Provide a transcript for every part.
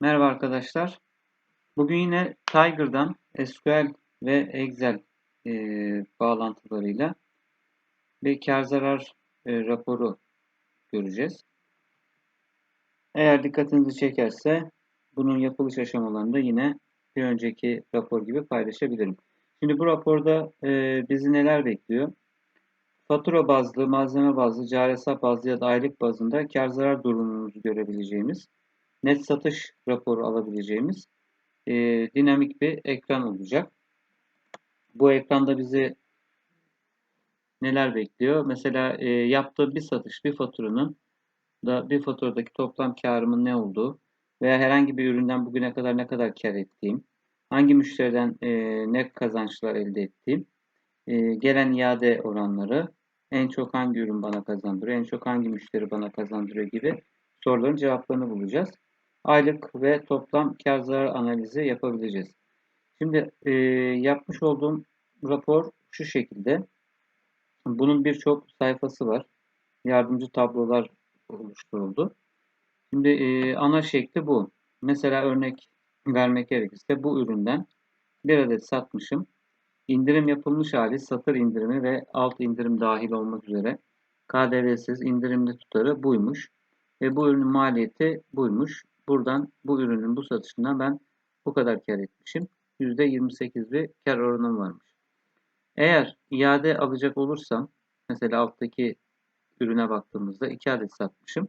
Merhaba arkadaşlar. Bugün yine Tiger'dan SQL ve Excel e, bağlantılarıyla bir kar zarar e, raporu göreceğiz. Eğer dikkatinizi çekerse bunun yapılış aşamalarında yine bir önceki rapor gibi paylaşabilirim. Şimdi bu raporda e, bizi neler bekliyor? Fatura bazlı, malzeme bazlı, cari hesap bazlı ya da aylık bazında kar zarar durumumuzu görebileceğimiz net satış raporu alabileceğimiz e, dinamik bir ekran olacak. Bu ekranda bizi neler bekliyor? Mesela e, yaptığı bir satış, bir faturanın da bir faturadaki toplam karımın ne olduğu veya herhangi bir üründen bugüne kadar ne kadar kar ettiğim, hangi müşteriden e, ne kazançlar elde ettiğim, e, gelen iade oranları, en çok hangi ürün bana kazandırıyor, en çok hangi müşteri bana kazandırıyor gibi soruların cevaplarını bulacağız aylık ve toplam kar zarar analizi yapabileceğiz. Şimdi e, yapmış olduğum rapor şu şekilde. Bunun birçok sayfası var. Yardımcı tablolar oluşturuldu. Şimdi e, ana şekli bu. Mesela örnek vermek gerekirse bu üründen bir adet satmışım. İndirim yapılmış hali satır indirimi ve alt indirim dahil olmak üzere KDV'siz indirimli tutarı buymuş. Ve bu ürünün maliyeti buymuş. Buradan bu ürünün bu satışından ben bu kadar kar etmişim. %28 bir kar oranım varmış. Eğer iade alacak olursam mesela alttaki ürüne baktığımızda 2 adet satmışım.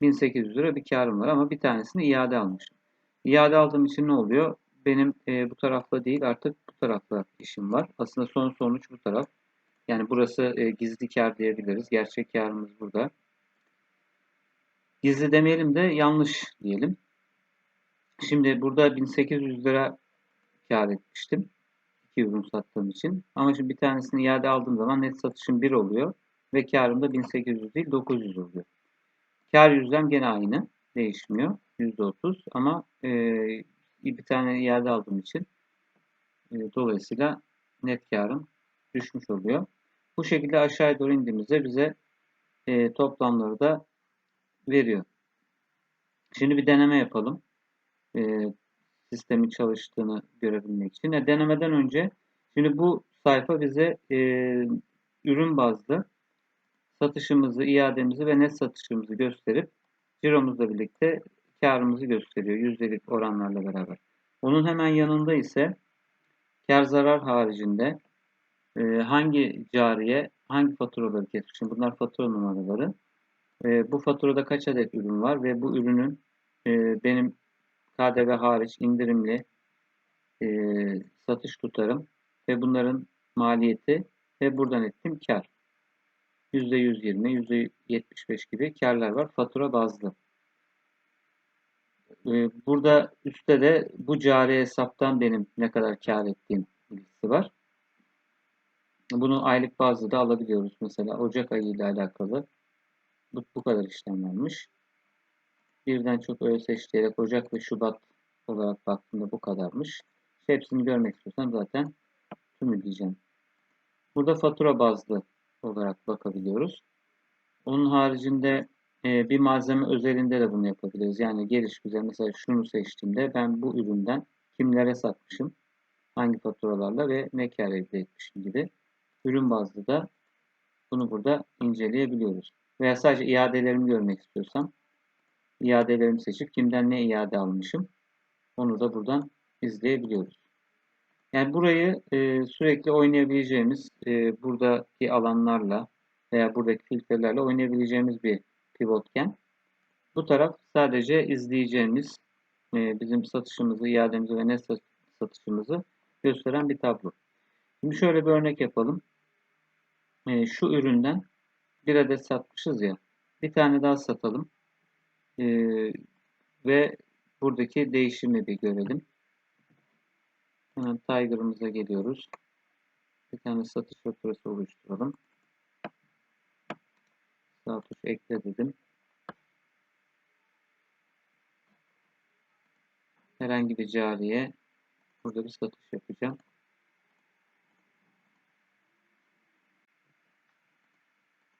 1800 lira bir karım var ama bir tanesini iade almışım. İade aldığım için ne oluyor? Benim e, bu tarafta değil artık bu tarafta işim var. Aslında son sonuç bu taraf. Yani burası e, gizli kar diyebiliriz. Gerçek karımız burada. Gizli demeyelim de yanlış diyelim. Şimdi burada 1800 lira kar etmiştim. İki ürün sattığım için. Ama şimdi bir tanesini iade aldığım zaman net satışım 1 oluyor. Ve karım da 1800 değil 900 oluyor. Kar yüzdem gene aynı. Değişmiyor. %30 ama e, bir tane iade aldığım için e, dolayısıyla net karım düşmüş oluyor. Bu şekilde aşağıya doğru indiğimizde bize e, toplamları da veriyor. Şimdi bir deneme yapalım. E, sistemin çalıştığını görebilmek için. E, denemeden önce şimdi bu sayfa bize e, ürün bazlı satışımızı, iademizi ve net satışımızı gösterip ciromuzla birlikte karımızı gösteriyor yüzdelik oranlarla beraber. Onun hemen yanında ise kar zarar haricinde e, hangi cariye hangi faturaları kesmişim? Bunlar fatura numaraları. E, bu faturada kaç adet ürün var ve bu ürünün e, benim KDV hariç indirimli e, satış tutarım ve bunların maliyeti ve buradan ettiğim kar. %120, %75 gibi karlar var fatura bazlı. E, burada üstte de bu cari hesaptan benim ne kadar kar ettiğim bilgisi var. Bunu aylık bazlı da alabiliyoruz. Mesela Ocak ayı ile alakalı bu, bu kadar işlem varmış. Birden çok öyle seçerek Ocak ve Şubat olarak baktığımda bu kadarmış. Hepsini görmek istiyorsam zaten tümü diyeceğim. Burada fatura bazlı olarak bakabiliyoruz. Onun haricinde e, bir malzeme özelinde de bunu yapabiliriz. Yani geliş güzel mesela şunu seçtiğimde ben bu üründen kimlere satmışım, hangi faturalarla ve ne kar elde etmişim gibi ürün bazlı da bunu burada inceleyebiliyoruz. Veya sadece iadelerimi görmek istiyorsam iadelerimi seçip kimden ne iade almışım onu da buradan izleyebiliyoruz. Yani burayı e, sürekli oynayabileceğimiz e, buradaki alanlarla veya buradaki filtrelerle oynayabileceğimiz bir pivotken bu taraf sadece izleyeceğimiz e, bizim satışımızı, iademizi ve net satışımızı gösteren bir tablo. Şimdi şöyle bir örnek yapalım. E, şu üründen bir adet satmışız ya. Bir tane daha satalım. E, ve buradaki değişimi bir görelim. Hemen Tiger'ımıza geliyoruz. Bir tane satış faturası oluşturalım. Sağ tuş ekle dedim. Herhangi bir cariye burada bir satış yapacağım.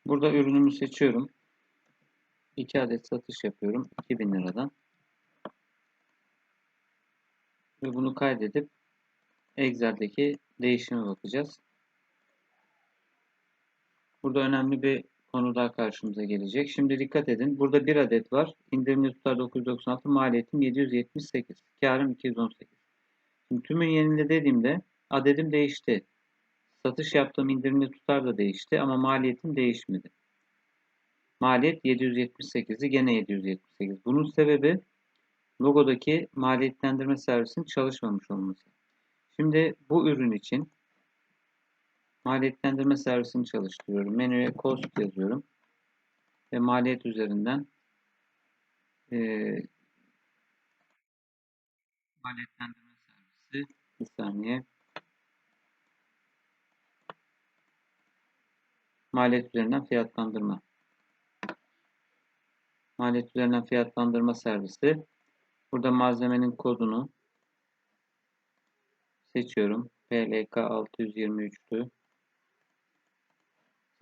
Burada ürünümü seçiyorum. 2 adet satış yapıyorum. 2000 liradan. ve bunu kaydedip Excel'deki değişime bakacağız. Burada önemli bir konu daha karşımıza gelecek. Şimdi dikkat edin. Burada bir adet var. İndirimli tutar 996, maliyetim 778, karım 218. Şimdi tümün yenile dediğimde adedim değişti. Satış yaptığım indirimli tutar da değişti ama maliyetim değişmedi. Maliyet 778'i gene 778. Bunun sebebi logodaki maliyetlendirme servisinin çalışmamış olması. Şimdi bu ürün için maliyetlendirme servisini çalıştırıyorum. Menüye cost yazıyorum. Ve maliyet üzerinden e, maliyetlendirme servisi bir saniye maliyet üzerinden fiyatlandırma maliyet üzerinden fiyatlandırma servisi burada malzemenin kodunu seçiyorum. PLK 623'tü.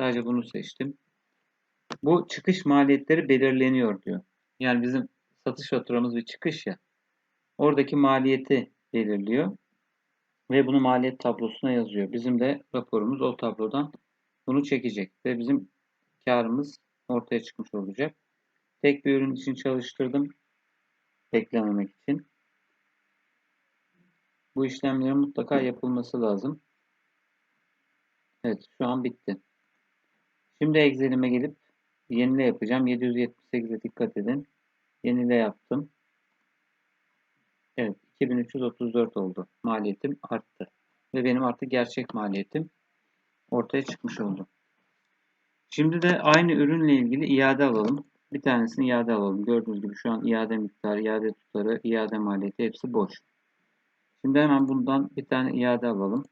Sadece bunu seçtim. Bu çıkış maliyetleri belirleniyor diyor. Yani bizim satış faturamız bir çıkış ya. Oradaki maliyeti belirliyor. Ve bunu maliyet tablosuna yazıyor. Bizim de raporumuz o tablodan bunu çekecek. Ve bizim karımız ortaya çıkmış olacak. Tek bir ürün için çalıştırdım. Beklememek için. Bu işlemlerin mutlaka yapılması lazım. Evet şu an bitti. Şimdi Excel'ime gelip yenile yapacağım. 778'e dikkat edin. Yenile yaptım. Evet 2334 oldu. Maliyetim arttı. Ve benim artık gerçek maliyetim ortaya çıkmış oldu. Şimdi de aynı ürünle ilgili iade alalım. Bir tanesini iade alalım. Gördüğünüz gibi şu an iade miktarı, iade tutarı, iade maliyeti hepsi boş. Şimdi hemen bundan bir tane iade alalım.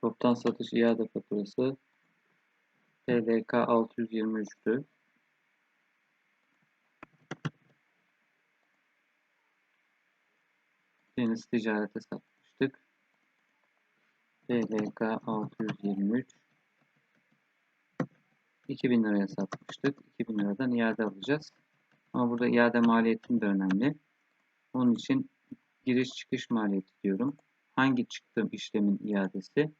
Toptan satış iade faturası TDK 623'tü. Deniz ticarete satmıştık. TDK 623 2000 liraya satmıştık. 2000 liradan iade alacağız. Ama burada iade maliyetim de önemli. Onun için giriş çıkış maliyeti diyorum. Hangi çıktığım işlemin iadesi?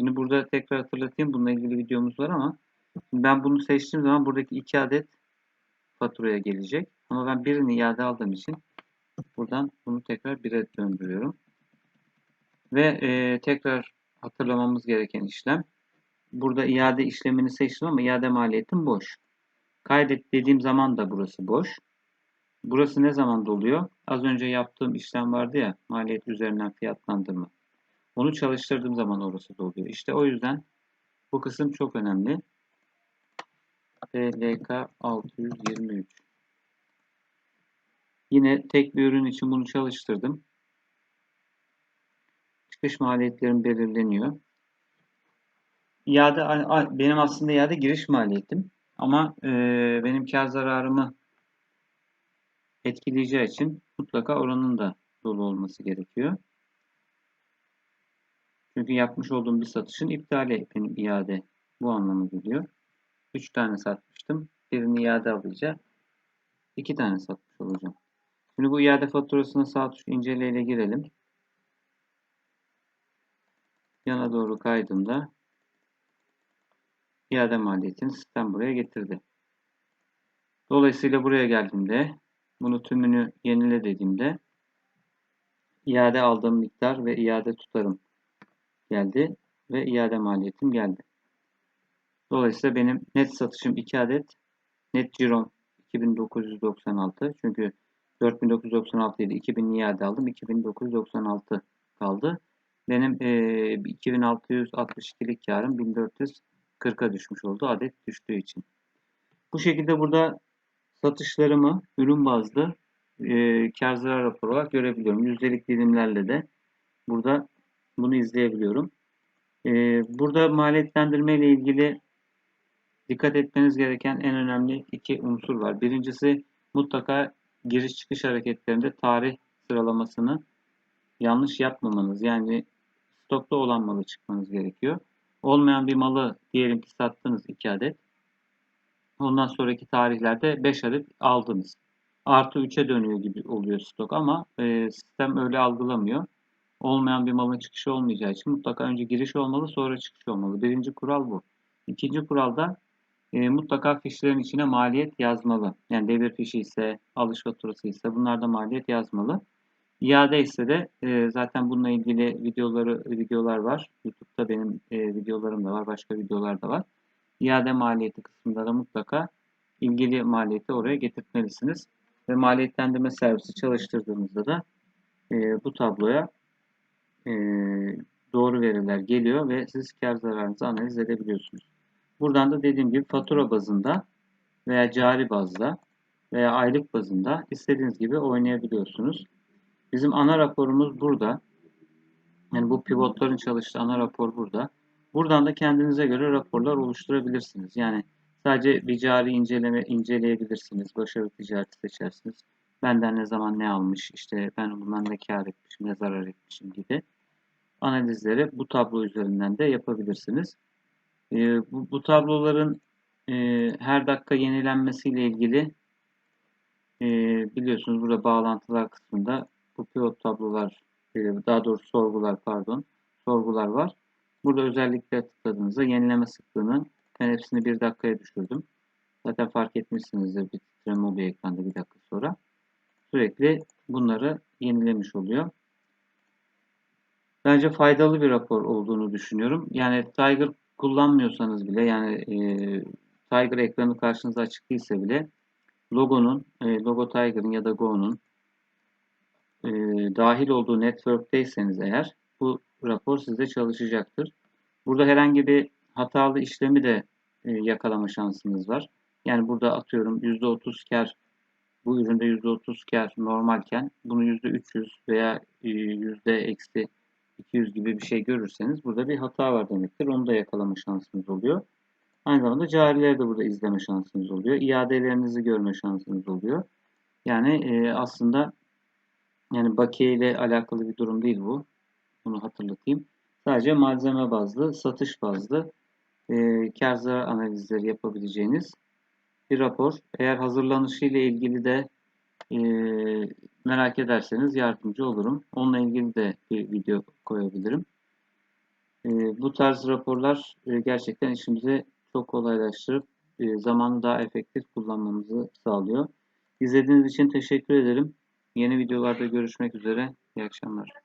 Şimdi burada tekrar hatırlatayım. Bununla ilgili videomuz var ama ben bunu seçtiğim zaman buradaki iki adet faturaya gelecek. Ama ben birini iade aldığım için buradan bunu tekrar bire döndürüyorum. Ve e, tekrar hatırlamamız gereken işlem. Burada iade işlemini seçtim ama iade maliyetim boş. Kaydet dediğim zaman da burası boş. Burası ne zaman doluyor? Az önce yaptığım işlem vardı ya maliyet üzerinden fiyatlandırma. Onu çalıştırdığım zaman orası doluyor. İşte o yüzden bu kısım çok önemli. PLK 623 Yine tek bir ürün için bunu çalıştırdım. Çıkış maliyetlerim belirleniyor. İade benim aslında iade giriş maliyetim. Ama e, benim kar zararımı etkileyeceği için mutlaka oranın da dolu olması gerekiyor. Çünkü yapmış olduğum bir satışın iptali benim iade bu anlamı geliyor. 3 tane satmıştım. Birini iade alacağım. 2 tane satmış olacağım. Şimdi bu iade faturasına sağ tuş inceleyle girelim. Yana doğru kaydığımda iade maliyetini sistem buraya getirdi. Dolayısıyla buraya geldiğimde bunu tümünü yenile dediğimde iade aldığım miktar ve iade tutarım geldi ve iade maliyetim geldi. Dolayısıyla benim net satışım 2 adet, net cirom 2996 çünkü 4996 idi 2000 iade aldım 2996 kaldı. Benim e, 2662'lik karım 1440'a düşmüş oldu adet düştüğü için. Bu şekilde burada satışlarımı ürün bazlı e, kar zarar raporu olarak görebiliyorum. Yüzdelik dilimlerle de burada bunu izleyebiliyorum. E, burada maliyetlendirme ile ilgili dikkat etmeniz gereken en önemli iki unsur var. Birincisi mutlaka giriş çıkış hareketlerinde tarih sıralamasını yanlış yapmamanız. Yani stokta olan malı çıkmanız gerekiyor. Olmayan bir malı diyelim ki sattınız 2 adet. Ondan sonraki tarihlerde 5 adet aldınız. artı 3'e dönüyor gibi oluyor stok ama e, sistem öyle algılamıyor. Olmayan bir malın çıkışı olmayacağı için mutlaka önce giriş olmalı sonra çıkış olmalı. Birinci kural bu. İkinci kural da e, mutlaka fişlerin içine maliyet yazmalı. Yani devir fişi ise, alış faturası ise bunlarda maliyet yazmalı. İade ise de e, zaten bununla ilgili videoları videolar var. YouTube'da benim e, videolarım da var, başka videolar da var. İade maliyeti kısmında da mutlaka ilgili maliyeti oraya getirtmelisiniz. Ve maliyetlendirme servisi çalıştırdığınızda da e, bu tabloya e, doğru veriler geliyor ve siz kar zararınızı analiz edebiliyorsunuz. Buradan da dediğim gibi fatura bazında veya cari bazda veya aylık bazında istediğiniz gibi oynayabiliyorsunuz. Bizim ana raporumuz burada. Yani bu pivotların çalıştığı ana rapor burada. Buradan da kendinize göre raporlar oluşturabilirsiniz. Yani sadece bir cari inceleme inceleyebilirsiniz. Başarılı ticareti seçersiniz. Benden ne zaman ne almış, işte ben bundan ne kar etmişim, ne zarar etmişim gibi analizleri bu tablo üzerinden de yapabilirsiniz. E, bu, bu tabloların e, her dakika yenilenmesiyle ilgili e, biliyorsunuz burada bağlantılar kısmında bu pivot tablolar, e, daha doğrusu sorgular pardon, sorgular var. Burada özellikle tıkladığınızda yenileme sıklığını ben hepsini bir dakikaya düşürdüm. Zaten fark etmişsinizdir bir titreme oluyor ekranda bir dakika sonra. Sürekli bunları yenilemiş oluyor. Bence faydalı bir rapor olduğunu düşünüyorum. Yani Tiger kullanmıyorsanız bile yani e, Tiger ekranı karşınıza açık değilse bile logonun, e, logo Tiger'ın ya da Go'nun e, dahil olduğu network'teyseniz eğer bu rapor sizde çalışacaktır. Burada herhangi bir hatalı işlemi de e, yakalama şansınız var. Yani burada atıyorum %30 kar bu üründe %30 kar normalken bunu %300 veya e, yüzde eksi 200 gibi bir şey görürseniz burada bir hata var demektir. Onu da yakalama şansınız oluyor. Aynı zamanda carileri de burada izleme şansınız oluyor. İadelerinizi görme şansınız oluyor. Yani e, aslında yani bakiye ile alakalı bir durum değil bu. Bunu hatırlatayım. Sadece malzeme bazlı, satış bazlı e, kar zarar analizleri yapabileceğiniz bir rapor. Eğer hazırlanışı ile ilgili de e, merak ederseniz yardımcı olurum. Onunla ilgili de bir video koyabilirim. E, bu tarz raporlar e, gerçekten işimizi çok kolaylaştırıp e, zamanı daha efektif kullanmamızı sağlıyor. İzlediğiniz için teşekkür ederim. Yeni videolarda görüşmek üzere. İyi akşamlar.